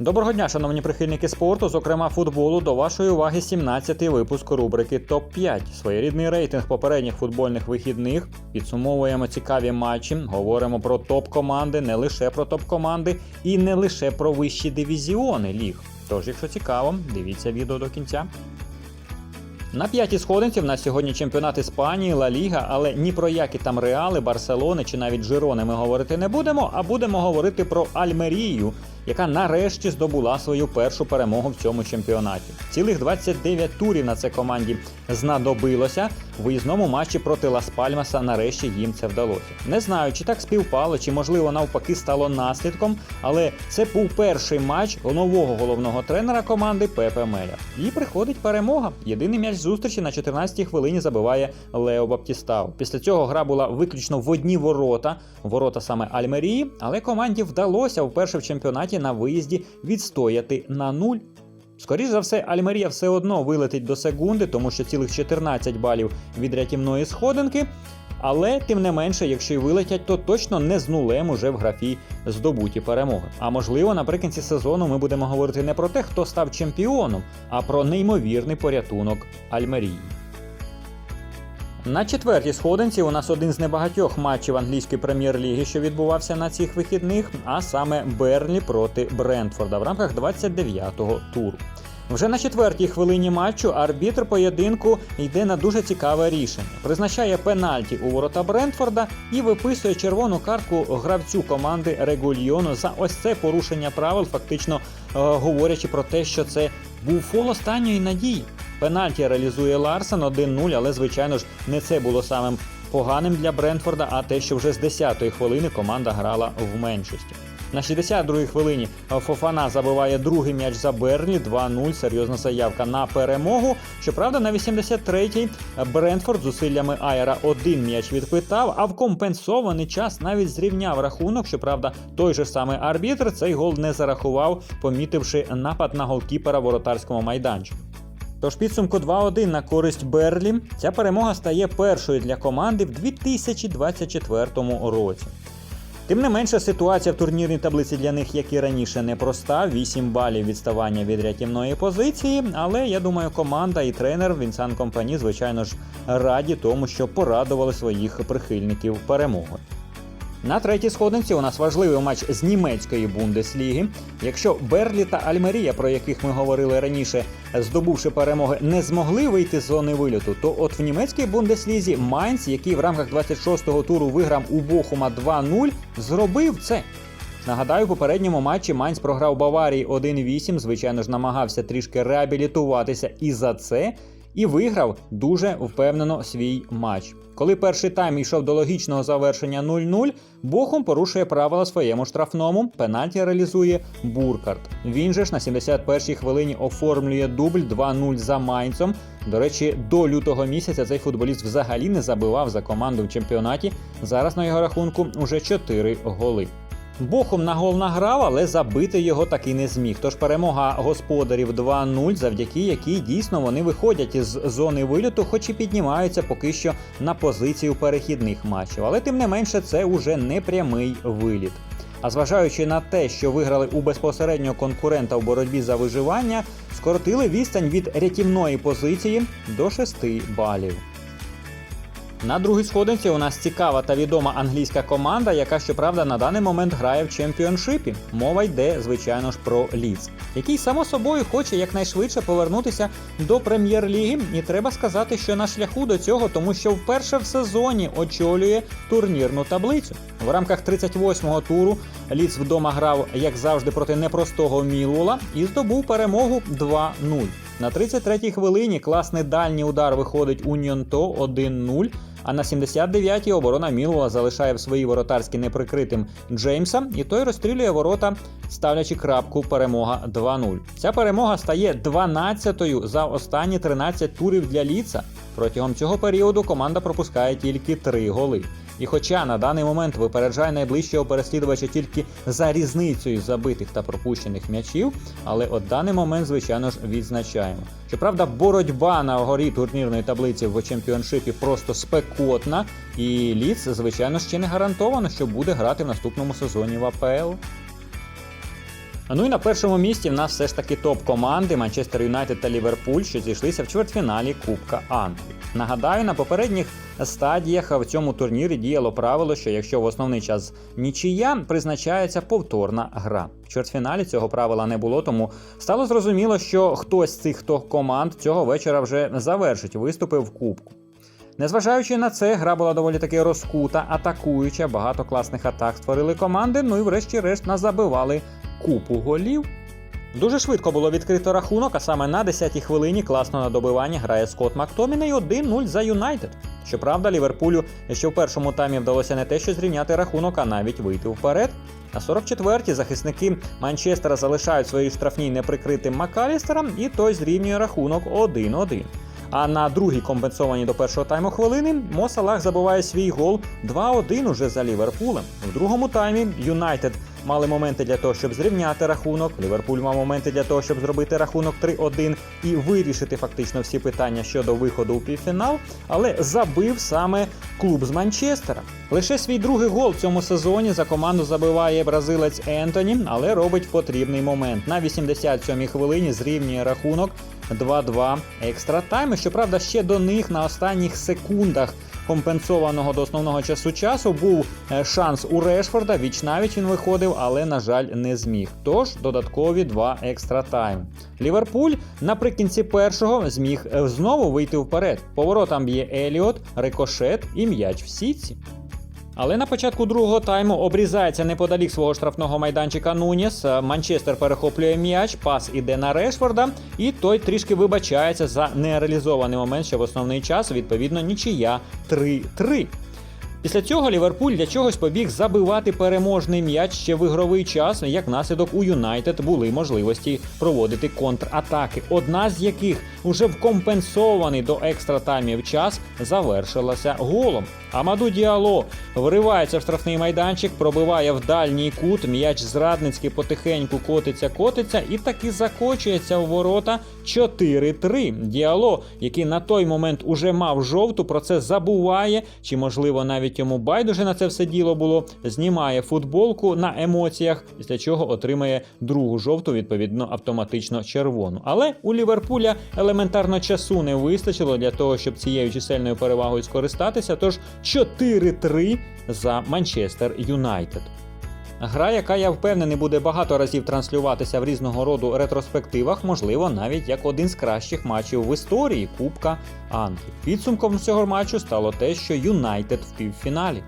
Доброго дня, шановні прихильники спорту, зокрема футболу. До вашої уваги 17-й випуск рубрики Топ 5 Своєрідний рейтинг попередніх футбольних вихідних. Підсумовуємо цікаві матчі. Говоримо про топ-команди, не лише про топ-команди і не лише про вищі дивізіони ліг. Тож, якщо цікаво, дивіться відео до кінця. На п'ятій сходинці в нас сьогодні чемпіонат Іспанії, Ла Ліга, але ні про які там реали, Барселони чи навіть Жирони ми говорити не будемо, а будемо говорити про Альмерію, яка нарешті здобула свою першу перемогу в цьому чемпіонаті. Цілих 29 турів на це команді знадобилося. В виїзному матчі проти Лас Пальмаса нарешті їм це вдалося. Не знаю, чи так співпало, чи можливо навпаки стало наслідком, але це був перший матч нового головного тренера команди Пепе Меля. І приходить перемога. Єдиний м'яч зустрічі на 14-й хвилині забиває Лео Баптістау. Після цього гра була виключно в одні ворота, ворота саме Альмерії, але команді вдалося вперше в чемпіонаті на виїзді відстояти на нуль. Скоріше за все, Альмерія все одно вилетить до секунди, тому що цілих 14 балів від рятівної сходинки. Але тим не менше, якщо й вилетять, то точно не з нулем уже в графі здобуті перемоги. А можливо, наприкінці сезону ми будемо говорити не про те, хто став чемпіоном, а про неймовірний порятунок Альмерії. На четвертій сходинці у нас один з небагатьох матчів англійської прем'єр-ліги, що відбувався на цих вихідних, а саме Берлі проти Брентфорда в рамках 29-го туру. Вже на четвертій хвилині матчу арбітр поєдинку йде на дуже цікаве рішення. Призначає пенальті у ворота Брентфорда і виписує червону картку гравцю команди Регульйону за ось це порушення правил, фактично е, говорячи про те, що це був фол останньої надії. Пенальті реалізує Ларсен 1-0, але звичайно ж не це було самим поганим для Брентфорда, а те, що вже з 10-ї хвилини команда грала в меншості. На 62-й хвилині Фофана забиває другий м'яч за Берлі 2-0. Серйозна заявка на перемогу. Щоправда, на 83-й Брентфорд зусиллями Айера один м'яч відпитав, а в компенсований час навіть зрівняв рахунок. Щоправда, той же самий арбітр цей гол не зарахував, помітивши напад на голкіпера воротарському майданчику. Тож підсумку 2-1 на користь Берлі. Ця перемога стає першою для команди в 2024 році. Тим не менше, ситуація в турнірній таблиці для них, як і раніше, непроста. 8 балів відставання від рятівної позиції. Але я думаю, команда і тренер Вінсан Компані, звичайно ж, раді тому, що порадували своїх прихильників перемогою. На третій сходинці у нас важливий матч з німецької бундесліги. Якщо Берлі та Альмерія, про яких ми говорили раніше, здобувши перемоги, не змогли вийти з зони вильоту, то от в німецькій бундеслізі Майнц, який в рамках 26-го туру виграв у Бохума 2-0, зробив це. Нагадаю, у попередньому матчі Майнц програв Баварії 1-8, звичайно ж, намагався трішки реабілітуватися і за це, і виграв дуже впевнено свій матч. Коли перший тайм йшов до логічного завершення 0-0, Бохум порушує правила своєму штрафному, пенальті реалізує Буркарт. Він же ж на 71-й хвилині оформлює дубль 2-0 за Майнцом. До речі, до лютого місяця цей футболіст взагалі не забивав за команду в чемпіонаті. Зараз на його рахунку вже 4 голи. Бохум награв, але забити його таки не зміг. Тож перемога господарів 2-0, завдяки якій дійсно вони виходять із зони вильоту, хоч і піднімаються поки що на позицію перехідних матчів. Але тим не менше, це уже не прямий виліт. А зважаючи на те, що виграли у безпосереднього конкурента в боротьбі за виживання, скоротили відстань від рятівної позиції до 6 балів. На другій сходинці у нас цікава та відома англійська команда, яка щоправда на даний момент грає в чемпіоншипі. Мова йде, звичайно ж, про Ліц, який само собою хоче якнайшвидше повернутися до прем'єр-ліги. І треба сказати, що на шляху до цього, тому що вперше в сезоні очолює турнірну таблицю. В рамках 38-го туру Ліц вдома грав, як завжди, проти непростого Мілула і здобув перемогу 2-0. На 33-й хвилині класний дальній удар виходить у Ньонто 1-0. А на 79-й оборона Мілула залишає в своїй воротарській неприкритим Джеймса, і той розстрілює ворота, ставлячи крапку перемога 2-0. Ця перемога стає 12-ю за останні 13 турів для Ліца. Протягом цього періоду команда пропускає тільки 3 голи. І хоча на даний момент випереджає найближчого переслідувача тільки за різницею забитих та пропущених м'ячів, але от даний момент, звичайно ж, відзначаємо. Щоправда, боротьба на горі турнірної таблиці в чемпіоншипі просто спекотна, і Ліц, звичайно, ще не гарантовано, що буде грати в наступному сезоні в АПЛ. Ну і на першому місці в нас все ж таки топ-команди Манчестер Юнайтед та Ліверпуль, що зійшлися в чвертьфіналі Кубка Англії. Нагадаю, на попередніх стадіях в цьому турнірі діяло правило, що якщо в основний час нічия, призначається повторна гра. В чвертьфіналі цього правила не було, тому стало зрозуміло, що хтось з цих команд цього вечора вже завершить виступи в Кубку. Незважаючи на це, гра була доволі таки розкута, атакуюча, багато класних атак створили команди, ну і врешті-решт назабивали купу голів. Дуже швидко було відкрито рахунок, а саме на 10-й хвилині класно на добивання грає Скотт Мактоміней 1-0 за Юнайтед. Щоправда, Ліверпулю ще в першому таймі вдалося не те, що зрівняти рахунок, а навіть вийти вперед. На 44-й захисники Манчестера залишають свої штрафні неприкритим Макалістером, і той зрівнює рахунок 1-1. А на другій компенсованій до першого тайму хвилини Мо Салах забиває свій гол 2-1 уже за Ліверпулем. В другому таймі Юнайтед мали моменти для того, щоб зрівняти рахунок. Ліверпуль мав моменти для того, щоб зробити рахунок 3-1 і вирішити фактично всі питання щодо виходу у півфінал, але забив саме клуб з Манчестера. Лише свій другий гол в цьому сезоні за команду забиває бразилець Ентоні, але робить потрібний момент. На 87-й хвилині зрівнює рахунок 2-2 екстра тайми. Щоправда, ще до них на останніх секундах компенсованого до основного часу часу був е, шанс у Решфорда. Віч навіч він виходив, але на жаль не зміг. Тож додаткові два екстра тайм. Ліверпуль наприкінці першого зміг е, знову вийти вперед. Поворотом б'є Еліот, рикошет і м'яч в сітці. Але на початку другого тайму обрізається неподалік свого штрафного майданчика Нуніс. Манчестер перехоплює м'яч, пас іде на Решфорда, і той трішки вибачається за нереалізований момент ще в основний час. Відповідно, нічия 3-3. Після цього Ліверпуль для чогось побіг забивати переможний м'яч ще в ігровий час. Як наслідок у Юнайтед були можливості проводити контратаки, одна з яких уже в компенсований до екстра таймів час завершилася голом. Амаду Діало вривається в штрафний майданчик, пробиває в дальній кут. М'яч зрадницький потихеньку котиться, котиться і таки закочується в ворота 4-3. Діало, який на той момент уже мав жовту, про це забуває, чи можливо навіть йому байдуже на це все діло було. Знімає футболку на емоціях, після чого отримає другу жовту, відповідно автоматично червону. Але у Ліверпуля елементарно часу не вистачило для того, щоб цією чисельною перевагою скористатися. Тож 4-3 за Манчестер Юнайтед. Гра, яка я впевнений, буде багато разів транслюватися в різного роду ретроспективах, можливо, навіть як один з кращих матчів в історії Кубка Англії. Підсумком цього матчу стало те, що Юнайтед в півфіналі.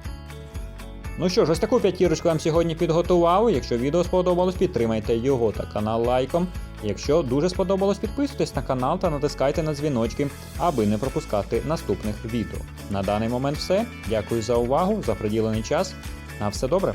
Ну що ж, ось таку п'ятірочку вам сьогодні підготував. Якщо відео сподобалось, підтримайте його та канал лайком. Якщо дуже сподобалось, підписуйтесь на канал та натискайте на дзвіночки, аби не пропускати наступних відео. На даний момент все. Дякую за увагу, за приділений час. На все добре.